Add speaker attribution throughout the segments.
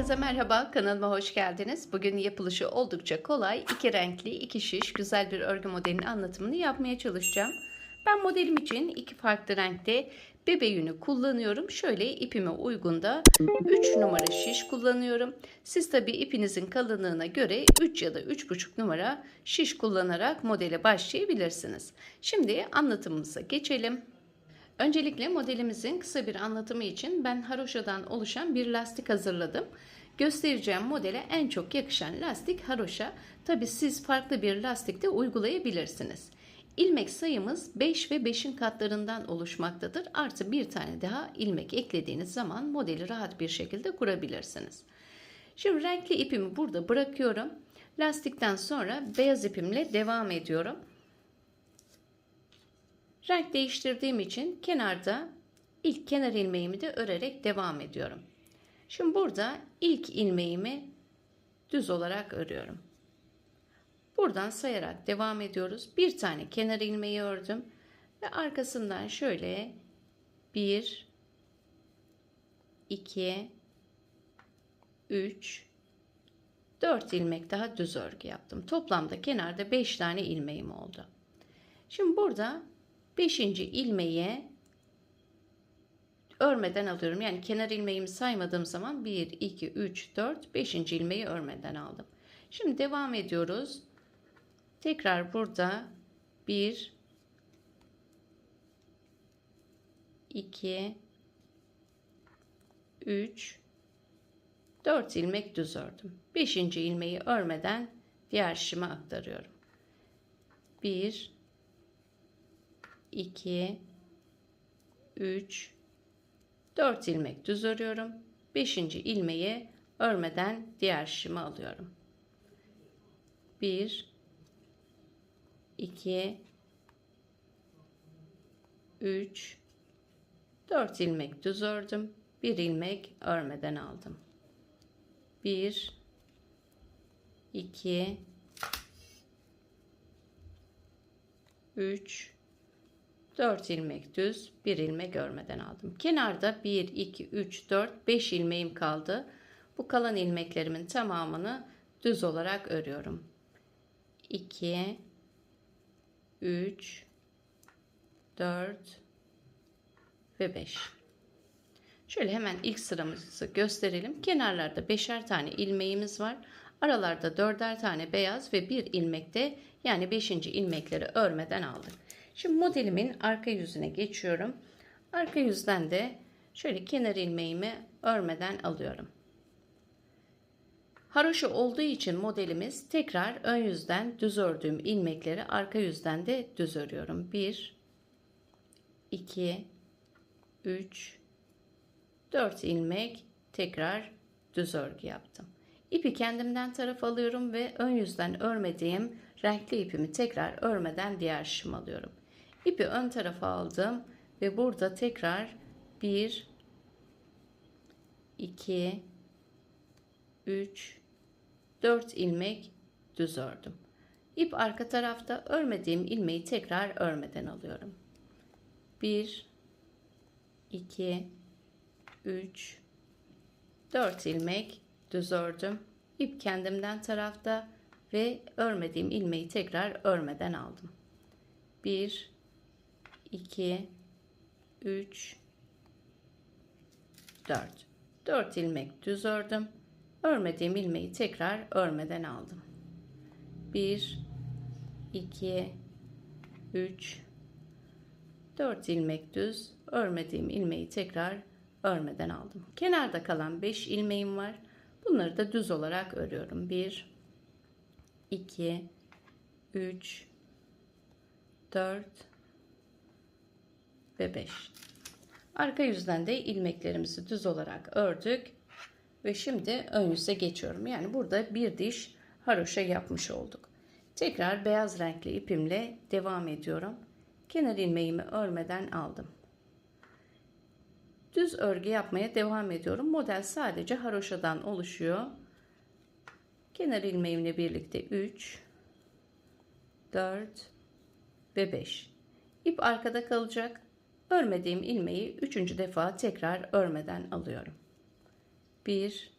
Speaker 1: Herkese merhaba, kanalıma hoş geldiniz. Bugün yapılışı oldukça kolay, iki renkli, iki şiş, güzel bir örgü modelinin anlatımını yapmaya çalışacağım. Ben modelim için iki farklı renkte bebe yünü kullanıyorum. Şöyle ipime uygun da 3 numara şiş kullanıyorum. Siz tabi ipinizin kalınlığına göre 3 ya da 3,5 numara şiş kullanarak modele başlayabilirsiniz. Şimdi anlatımımıza geçelim. Öncelikle modelimizin kısa bir anlatımı için ben haroşadan oluşan bir lastik hazırladım. Göstereceğim modele en çok yakışan lastik haroşa. Tabi siz farklı bir lastik de uygulayabilirsiniz. İlmek sayımız 5 ve 5'in katlarından oluşmaktadır. Artı bir tane daha ilmek eklediğiniz zaman modeli rahat bir şekilde kurabilirsiniz. Şimdi renkli ipimi burada bırakıyorum. Lastikten sonra beyaz ipimle devam ediyorum. Renk değiştirdiğim için kenarda ilk kenar ilmeğimi de örerek devam ediyorum. Şimdi burada ilk ilmeğimi düz olarak örüyorum. Buradan sayarak devam ediyoruz. Bir tane kenar ilmeği ördüm ve arkasından şöyle 1 2 3 4 ilmek daha düz örgü yaptım. Toplamda kenarda 5 tane ilmeğim oldu. Şimdi burada 5. ilmeğe örmeden alıyorum. Yani kenar ilmeğimi saymadığım zaman 1, 2, 3, 4, 5. ilmeği örmeden aldım. Şimdi devam ediyoruz. Tekrar burada 1, 2, 3, 4 ilmek düz ördüm. 5. ilmeği örmeden diğer şişime aktarıyorum. 1, 2 3 4 ilmek düz örüyorum. 5. ilmeği örmeden diğer şişimi alıyorum. 1 2 3 4 ilmek düz ördüm. 1 ilmek örmeden aldım. 1 2 3 4 ilmek düz, 1 ilmek örmeden aldım. Kenarda 1, 2, 3, 4, 5 ilmeğim kaldı. Bu kalan ilmeklerimin tamamını düz olarak örüyorum. 2, 3, 4 ve 5. Şöyle hemen ilk sıramızı gösterelim. Kenarlarda 5'er tane ilmeğimiz var. Aralarda 4'er tane beyaz ve bir ilmekte yani 5. ilmekleri örmeden aldık. Şimdi modelimin arka yüzüne geçiyorum. Arka yüzden de şöyle kenar ilmeğimi örmeden alıyorum. Haroşa olduğu için modelimiz tekrar ön yüzden düz ördüğüm ilmekleri arka yüzden de düz örüyorum. 1 2 3 4 ilmek tekrar düz örgü yaptım. İpi kendimden taraf alıyorum ve ön yüzden örmediğim renkli ipimi tekrar örmeden diğer şişime alıyorum. İpi ön tarafa aldım ve burada tekrar 1 2 3 4 ilmek düz ördüm. İp arka tarafta örmediğim ilmeği tekrar örmeden alıyorum. 1 2 3 4 ilmek düz ördüm. İp kendimden tarafta ve örmediğim ilmeği tekrar örmeden aldım. 1 2 3 4 4 ilmek düz ördüm. Örmediğim ilmeği tekrar örmeden aldım. 1 2 3 4 ilmek düz örmediğim ilmeği tekrar örmeden aldım. Kenarda kalan 5 ilmeğim var. Bunları da düz olarak örüyorum. 1 2 3 4 ve 5. Arka yüzden de ilmeklerimizi düz olarak ördük. Ve şimdi ön yüze geçiyorum. Yani burada bir diş haroşa yapmış olduk. Tekrar beyaz renkli ipimle devam ediyorum. Kenar ilmeğimi örmeden aldım. Düz örgü yapmaya devam ediyorum. Model sadece haroşadan oluşuyor. Kenar ilmeğimle birlikte 3, 4 ve 5. İp arkada kalacak. Örmediğim ilmeği üçüncü defa tekrar örmeden alıyorum. 1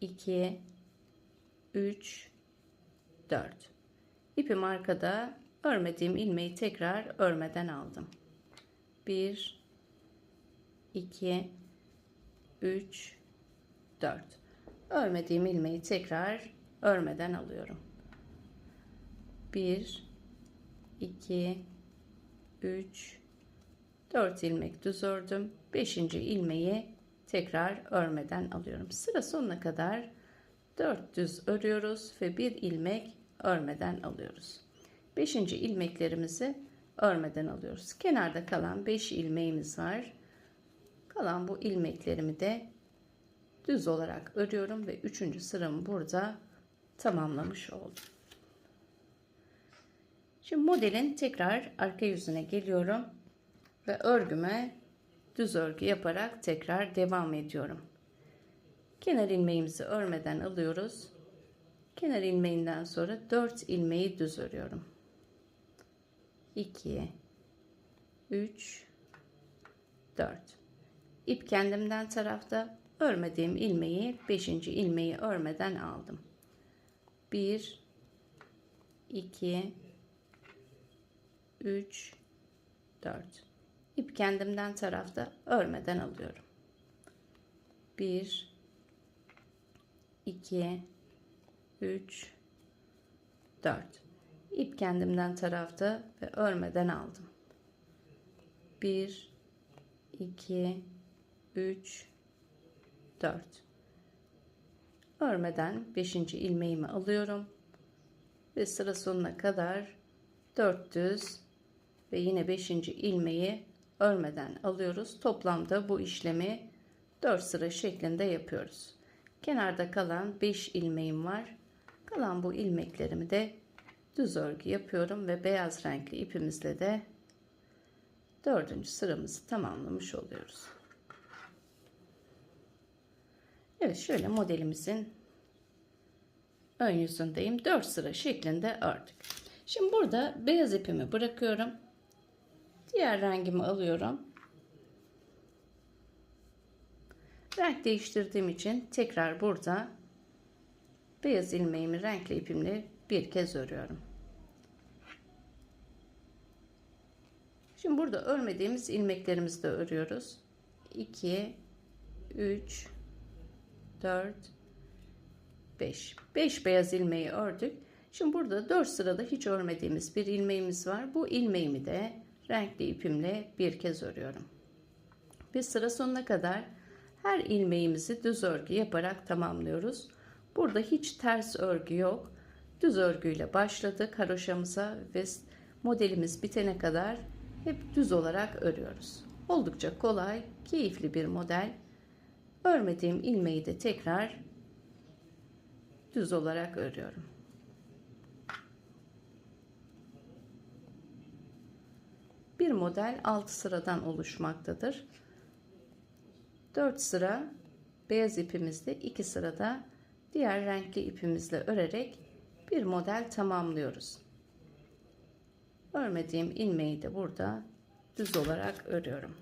Speaker 1: 2 3 4 İpim arkada. Örmediğim ilmeği tekrar örmeden aldım. 1 2 3 4 örmediğim ilmeği tekrar örmeden alıyorum. 1 2 3 4 ilmek düz ördüm 5. ilmeği tekrar örmeden alıyorum sıra sonuna kadar 4 düz örüyoruz ve bir ilmek örmeden alıyoruz 5. ilmeklerimizi örmeden alıyoruz kenarda kalan 5 ilmeğimiz var kalan bu ilmeklerimi de düz olarak örüyorum ve 3. sıramı burada tamamlamış oldum Şimdi modelin tekrar arka yüzüne geliyorum ve örgüme düz örgü yaparak tekrar devam ediyorum. Kenar ilmeğimizi örmeden alıyoruz. Kenar ilmeğinden sonra 4 ilmeği düz örüyorum. 2 3 4 İp kendimden tarafta örmediğim ilmeği 5. ilmeği örmeden aldım. 1 2 3 4 İp kendimden tarafta örmeden alıyorum. 1 2 3 4 İp kendimden tarafta ve örmeden aldım. 1 2 3 4 Örmeden 5. ilmeğimi alıyorum ve sıra sonuna kadar 400 ve yine 5. ilmeği örmeden alıyoruz. Toplamda bu işlemi 4 sıra şeklinde yapıyoruz. Kenarda kalan 5 ilmeğim var. Kalan bu ilmeklerimi de düz örgü yapıyorum ve beyaz renkli ipimizle de dördüncü sıramızı tamamlamış oluyoruz. Evet şöyle modelimizin ön yüzündeyim. 4 sıra şeklinde ördük. Şimdi burada beyaz ipimi bırakıyorum. Diğer rengimi alıyorum. Renk değiştirdiğim için tekrar burada beyaz ilmeğimi renkli ipimle bir kez örüyorum. Şimdi burada örmediğimiz ilmeklerimizi de örüyoruz. 2 3 4 5 5 beyaz ilmeği ördük. Şimdi burada 4 sırada hiç örmediğimiz bir ilmeğimiz var. Bu ilmeğimi de renkli ipimle bir kez örüyorum. Ve sıra sonuna kadar her ilmeğimizi düz örgü yaparak tamamlıyoruz. Burada hiç ters örgü yok. Düz örgüyle başladık haroşamıza ve modelimiz bitene kadar hep düz olarak örüyoruz. Oldukça kolay, keyifli bir model. Örmediğim ilmeği de tekrar düz olarak örüyorum. Bir model 6 sıradan oluşmaktadır. 4 sıra beyaz ipimizle 2 sırada diğer renkli ipimizle örerek bir model tamamlıyoruz. Örmediğim ilmeği de burada düz olarak örüyorum.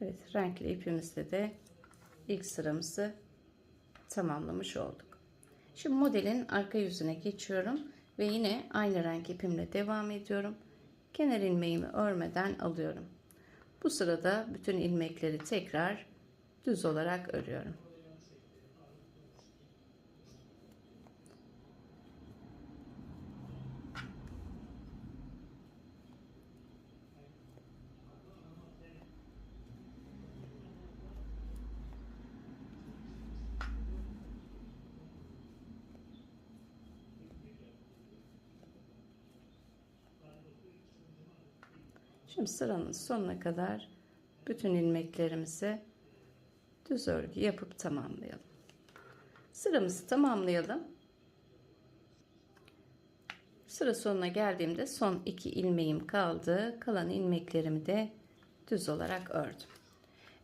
Speaker 1: Evet renkli ipimizle de ilk sıramızı tamamlamış olduk. Şimdi modelin arka yüzüne geçiyorum ve yine aynı renk ipimle devam ediyorum. Kenar ilmeğimi örmeden alıyorum. Bu sırada bütün ilmekleri tekrar düz olarak örüyorum. Şimdi sıranın sonuna kadar bütün ilmeklerimizi düz örgü yapıp tamamlayalım. Sıramızı tamamlayalım. Sıra sonuna geldiğimde son iki ilmeğim kaldı. Kalan ilmeklerimi de düz olarak ördüm.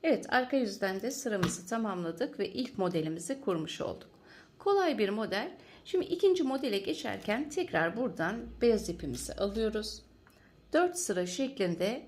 Speaker 1: Evet arka yüzden de sıramızı tamamladık ve ilk modelimizi kurmuş olduk. Kolay bir model. Şimdi ikinci modele geçerken tekrar buradan beyaz ipimizi alıyoruz. 4 sıra şeklinde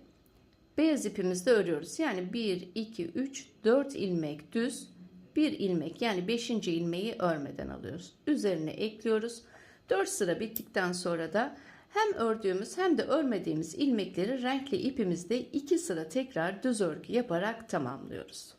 Speaker 1: beyaz ipimizde örüyoruz. Yani 1, 2, 3, 4 ilmek düz, 1 ilmek yani 5. ilmeği örmeden alıyoruz. Üzerine ekliyoruz. 4 sıra bittikten sonra da hem ördüğümüz hem de örmediğimiz ilmekleri renkli ipimizde 2 sıra tekrar düz örgü yaparak tamamlıyoruz.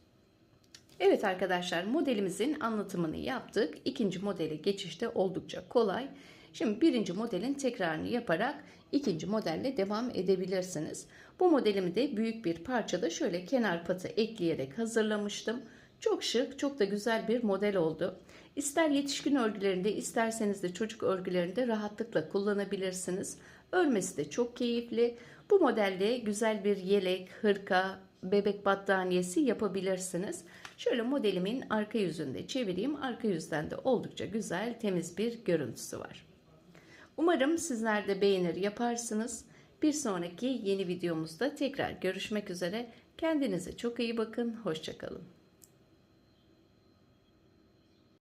Speaker 1: Evet arkadaşlar modelimizin anlatımını yaptık. İkinci modele geçişte oldukça kolay. Şimdi birinci modelin tekrarını yaparak ikinci modelle devam edebilirsiniz. Bu modelimi de büyük bir parçada şöyle kenar patı ekleyerek hazırlamıştım. Çok şık, çok da güzel bir model oldu. İster yetişkin örgülerinde, isterseniz de çocuk örgülerinde rahatlıkla kullanabilirsiniz. Örmesi de çok keyifli. Bu modelde güzel bir yelek, hırka, bebek battaniyesi yapabilirsiniz. Şöyle modelimin arka yüzünde çevireyim. Arka yüzden de oldukça güzel, temiz bir görüntüsü var. Umarım sizler de beğenir yaparsınız. Bir sonraki yeni videomuzda tekrar görüşmek üzere. Kendinize çok iyi bakın. Hoşçakalın.